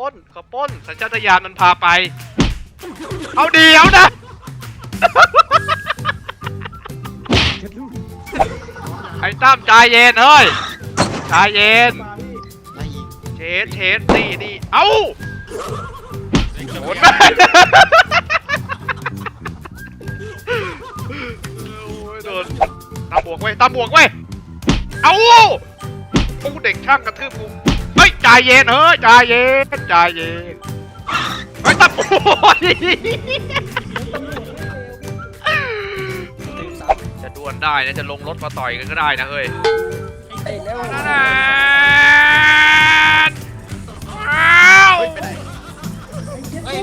ปล้นขอปล้นสัญชาตญาณมันพาไป เอาเดี๋ยวนะไอ้ตั้มใจเย็นเฮ้ยใจเย็นได้อีกเชสเชสนี่นี่เอ้าโดนไหมโอ้ยโดนตามบวกเว้ยตามบวกเว้ย เอ้าโอ้เด็กช่างกระทืบผู้ ใจเย็นเฮ้ยใจเย็นใจเย็นเฮ้ยตามโอ้ยจะดวลได้นะจะลงรถมาต่อยกันก็ได้นะเฮ้ยเอ้ยเร็วนั่นนะอ้าวเฮ้ยเฮ้ย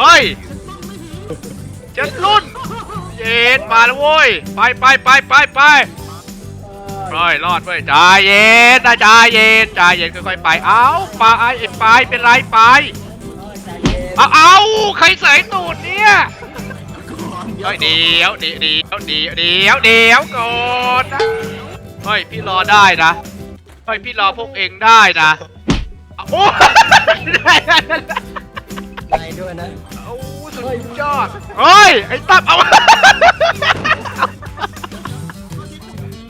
เฮ้ยเจ็ดรุ่นเย็นมาแล้วเว้ยไปไปไปไปไป เฮ้ยรอดเว้ยใจเย็นนะใจเย็นใจเย็นค่อยๆไป เอ้าไปไอ้ไปเป็นไรไปใจเย็นเอาเอาใครใส่ตูดเนี่ยเฮ้ยเดี๋ยวเดี๋ยวเดี๋ยวเดี๋ยวเดี๋ยวเดี๋ยวก่อนนะเฮ้ยพี่รอได้นะเฮ้ยพี่รอพวกเองได้นะเอาโอ้ใจด้วยนะเอาสุดยอดเฮ้ยไอ้ตั้มเอา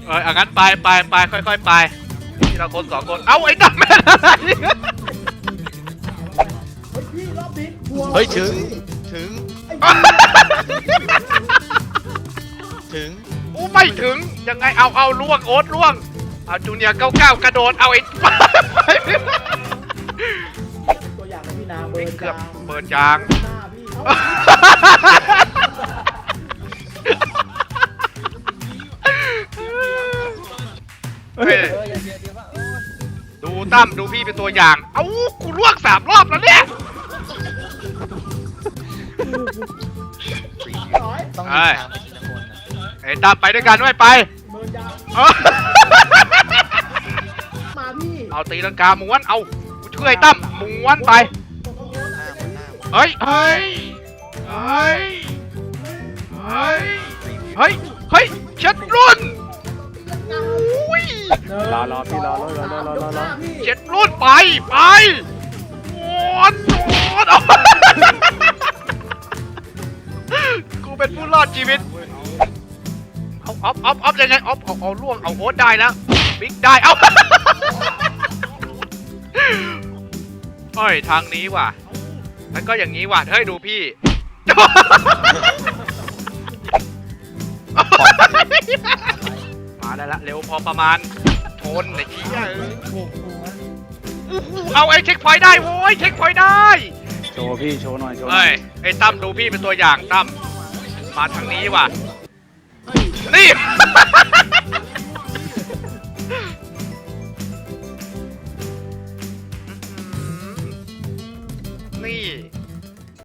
เอ้ยเอางั้นไปไปไปค่อยๆไปทีละคนสองคน เอาไอ้ตั้มแม่นอะไรเฮ้ยถึง ถึง ถึง อู้ไม่ถึงยังไงเอาเอาล่วงโอ๊ตล่วงเอาจูเนียร์เก้าเก้ากระโดดเอาไอ้ตัวอย่างของพี่นาเบิร์นเกือบจางเปิดยาง หน้าพี่เอ้า เฮ้ยเอออย่าเบียดเดี๋ยวว่าโอ้ยดูตั้มดูพี่เป็นตัวอย่าง เอ้ากูล่วงสามรอบแล้วเนี่ยร้อยต้องเอ้มียทางไปทีละคนนะไอ้ตั้มไปด้วยกันด้วยไปเบิร์นยางเอามาพี่เอาตีลังกาม้วนเอากูช่วยไอ้ตั้มม้วนไปหน้ามันหน้ามันเฮ้ยเฮ้ยเฮ้ยเฮ้ยเฮ้ยเฮ้ยเช็ดรุ่นอุ้ย รอรอพี่รอรอรอรอรอรอพี่เจ็ดรุ่นไปไปม้วนม้นเอากูเป็นผู้รอดชีวิตเอาออฟออฟออฟยังไงออฟเอาเอาล่วงเอาโอ๊ตได้แล้วบิ๊กได้เอาเฮ้ยทางนี้ว่ะแล้วก็อย่างนี้ว่ะเฮ้ยดูพี่ ละเร็วพอประมาณชนไอ้เหี้ยเอ้ยอู้หูเอาไอ้เช็คพอยต์ได้โว้ยเช็คพอยต์ได้ โชว์พี่โชว์หน่อยโชว์หน่เฮ้อยยไอ้ตั้มดูพี่เป็นตัวอย่างตั้มมาทางนี้ว่ะนี่ นี่